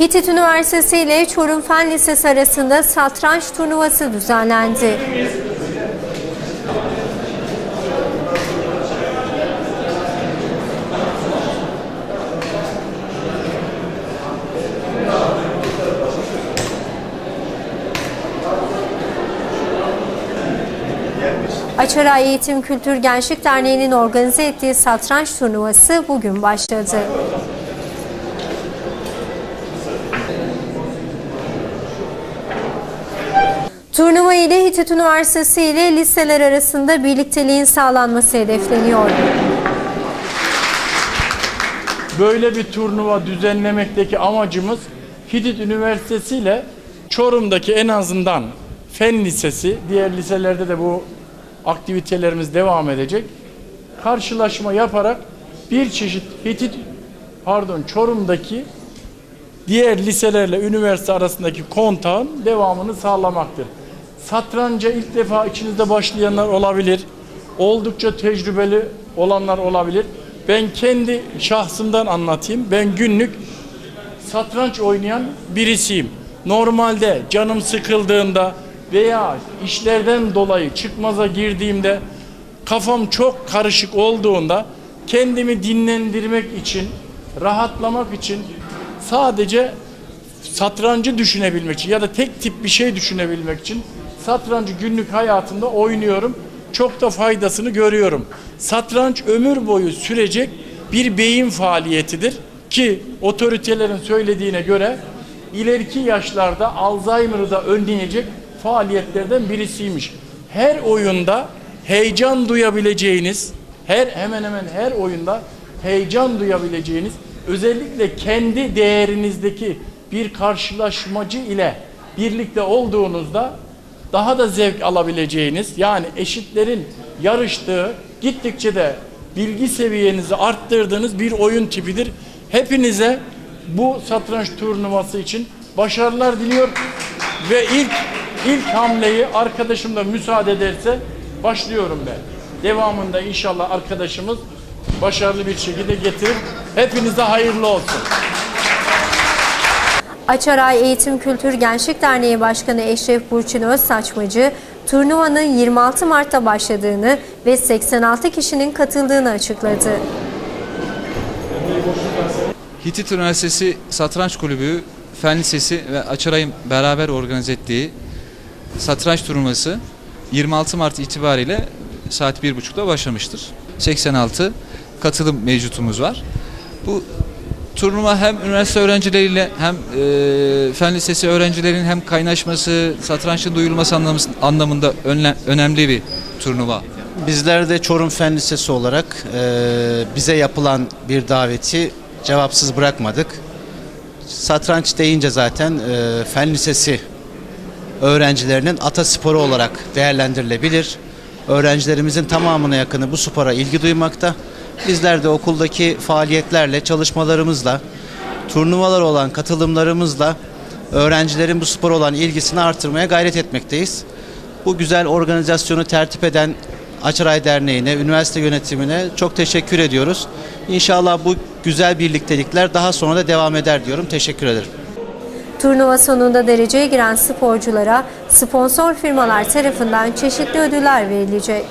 Hitit Üniversitesi ile Çorum Fen Lisesi arasında satranç turnuvası düzenlendi. Açaray Eğitim Kültür Gençlik Derneği'nin organize ettiği satranç turnuvası bugün başladı. Turnuva ile Hitit Üniversitesi ile liseler arasında birlikteliğin sağlanması hedefleniyor. Böyle bir turnuva düzenlemekteki amacımız Hitit Üniversitesi ile Çorum'daki en azından Fen Lisesi, diğer liselerde de bu aktivitelerimiz devam edecek. Karşılaşma yaparak bir çeşit Hitit pardon Çorum'daki diğer liselerle üniversite arasındaki kontağın devamını sağlamaktır. Satranca ilk defa içinizde başlayanlar olabilir. Oldukça tecrübeli olanlar olabilir. Ben kendi şahsımdan anlatayım. Ben günlük satranç oynayan birisiyim. Normalde canım sıkıldığında veya işlerden dolayı çıkmaza girdiğimde kafam çok karışık olduğunda kendimi dinlendirmek için, rahatlamak için sadece satrancı düşünebilmek için ya da tek tip bir şey düşünebilmek için satrancı günlük hayatımda oynuyorum. Çok da faydasını görüyorum. Satranç ömür boyu sürecek bir beyin faaliyetidir ki otoritelerin söylediğine göre ileriki yaşlarda Alzheimer'ı da önleyecek faaliyetlerden birisiymiş. Her oyunda heyecan duyabileceğiniz, her hemen hemen her oyunda heyecan duyabileceğiniz, özellikle kendi değerinizdeki bir karşılaşmacı ile birlikte olduğunuzda daha da zevk alabileceğiniz, yani eşitlerin yarıştığı, gittikçe de bilgi seviyenizi arttırdığınız bir oyun tipidir. Hepinize bu satranç turnuvası için başarılar diliyor ve ilk ilk hamleyi arkadaşım da müsaade ederse başlıyorum ben. Devamında inşallah arkadaşımız başarılı bir şekilde getirir. Hepinize hayırlı olsun. Açaray Eğitim Kültür Gençlik Derneği Başkanı Eşref Burçin Özsaçmacı, turnuvanın 26 Mart'ta başladığını ve 86 kişinin katıldığını açıkladı. Hitit Üniversitesi Satranç Kulübü, Fen Lisesi ve Açaray'ın beraber organize ettiği satranç turnuvası 26 Mart itibariyle saat 1.30'da başlamıştır. 86 katılım mevcutumuz var. Bu turnuva hem üniversite öğrencileriyle hem e, fen lisesi öğrencilerin hem kaynaşması, satrançın duyulması anlamı- anlamında önle- önemli bir turnuva. Bizler de Çorum Fen Lisesi olarak e, bize yapılan bir daveti cevapsız bırakmadık. Satranç deyince zaten e, Fen Lisesi öğrencilerinin atasporu olarak değerlendirilebilir. Öğrencilerimizin tamamına yakını bu spora ilgi duymakta. Bizler de okuldaki faaliyetlerle, çalışmalarımızla, turnuvalar olan katılımlarımızla öğrencilerin bu spor olan ilgisini artırmaya gayret etmekteyiz. Bu güzel organizasyonu tertip eden Açaray Derneği'ne, üniversite yönetimine çok teşekkür ediyoruz. İnşallah bu güzel birliktelikler daha sonra da devam eder diyorum. Teşekkür ederim. Turnuva sonunda dereceye giren sporculara sponsor firmalar tarafından çeşitli ödüller verilecek.